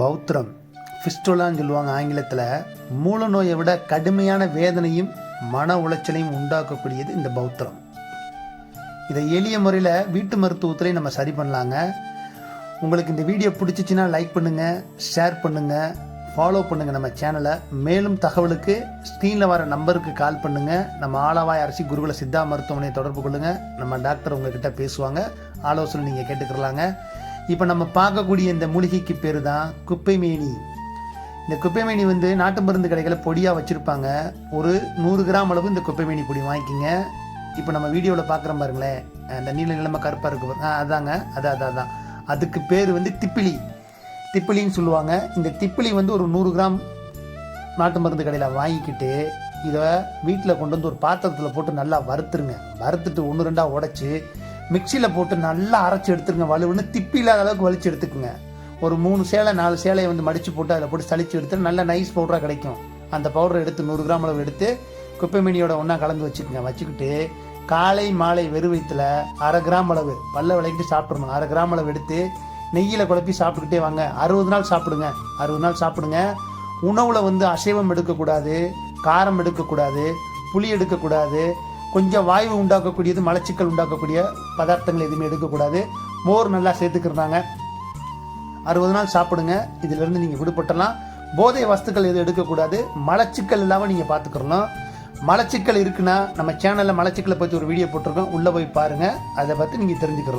பௌத்திரம். ஃபிஸ்டுலான்னு சொல்லுவாங்க ஆங்கிலத்தில். மூல நோயை விட கடுமையான வேதனையும் மன உளைச்சலையும் உண்டாக்கக்கூடியது இந்த பௌத்திரம். இதை எளிய முறையில் வீட்டு மருத்துவத்திலையும் நம்ம சரி பண்ணலாங்க. உங்களுக்கு இந்த வீடியோ பிடிச்சிச்சின்னா லைக் பண்ணுங்கள் ஷேர் பண்ணுங்கள் ஃபாலோ பண்ணுங்கள் நம்ம சேனலை மேலும் தகவலுக்கு ஸ்க்ரீனில் வர நம்பருக்கு கால் பண்ணுங்கள் நம்ம ஆலவாய் அரசி குருகுல சித்தா மருத்துவமனையை தொடர்பு கொள்ளுங்கள் நம்ம டாக்டர் உங்ககிட்ட பேசுவாங்க. ஆலோசனை நீங்கள் கேட்டுக்கிறலாங்க. இப்போ நம்ம பார்க்கக்கூடிய இந்த மூலிகைக்கு பேர் தான் குப்பைமேனி. இந்த குப்பைமேனி வந்து நாட்டு மருந்து கடைகளில் பொடியாக வச்சுருப்பாங்க. ஒரு நூறு கிராம் அளவு இந்த குப்பைமேனி பொடி வாங்கிக்கிங்க. இப்போ நம்ம வீடியோவில் பார்க்குறோம் பாருங்களேன். அந்த நீல நிலம கருப்பாக இருக்கு ஆ அதாங்க. அது அதான் அதான். அதுக்கு பேர் வந்து திப்பிலி. திப்பிலின்னு சொல்லுவாங்க. இந்த திப்பிலி வந்து ஒரு நூறு கிராம் நாட்டு மருந்து கடையில் வாங்கிக்கிட்டு இதை வீட்டில் கொண்டு வந்து ஒரு பாத்திரத்தில் போட்டு நல்லா வறுத்துருங்க. வறுத்துட்டு ஒன்று ரெண்டாக உடச்சி மிக்சியில் போட்டு நல்லா அரைச்சி எடுத்துருங்க வலுவுன்னு திப்பி இல்லாத அளவுக்கு வலிச்சு எடுத்துக்குங்க. ஒரு மூணு சேலை நாலு சேலையை வந்து மடித்து போட்டு அதில் போட்டு சளிச்சு எடுத்து நல்லா நைஸ் பவுடராக கிடைக்கும். அந்த பவுடரை எடுத்து நூறு கிராம் அளவு எடுத்து குப்பைமேனியோட ஒன்றா கலந்து வச்சுக்கோங்க. வச்சுக்கிட்டு காலை மாலை வெறு வயிற்றுல அரை கிராம் அளவு பல்ல விளக்கிட்டு சாப்பிட்றணும் அரை கிராம் அளவு எடுத்து நெய்யில் குழப்பி சாப்பிட்டுக்கிட்டே வாங்க. அறுபது நாள் சாப்பிடுங்க. அறுபது நாள் சாப்பிடுங்க. உணவில் வந்து அசைவம் எடுக்கக்கூடாது காரம் எடுக்கக்கூடாது புளி எடுக்கக்கூடாது கொஞ்சம் வாய்வு உண்டாக்கக்கூடியது மலச்சிக்கல் உண்டாக்கக்கூடிய பதார்த்தங்கள் எதுவுமே எடுக்கக்கூடாது. மோர் நல்லா சேர்த்துக்கிறாங்க அறுபது நாள் சாப்பிடுங்க. இதிலிருந்து நீங்கள் விடுபட்டலாம் போதை வஸ்துக்கள் எதுவும் எடுக்கக்கூடாது. மலச்சிக்கல் இல்லாமல் நீங்கள் பார்த்துக்கிறணும் மலச்சிக்கல் இருக்குன்னா நம்ம சேனலில் மலச்சிக்கலை பற்றி ஒரு வீடியோ போட்டிருக்கோம். உள்ளே போய் பாருங்கள் அதை பற்றி நீங்கள் தெரிஞ்சுக்கிறோம்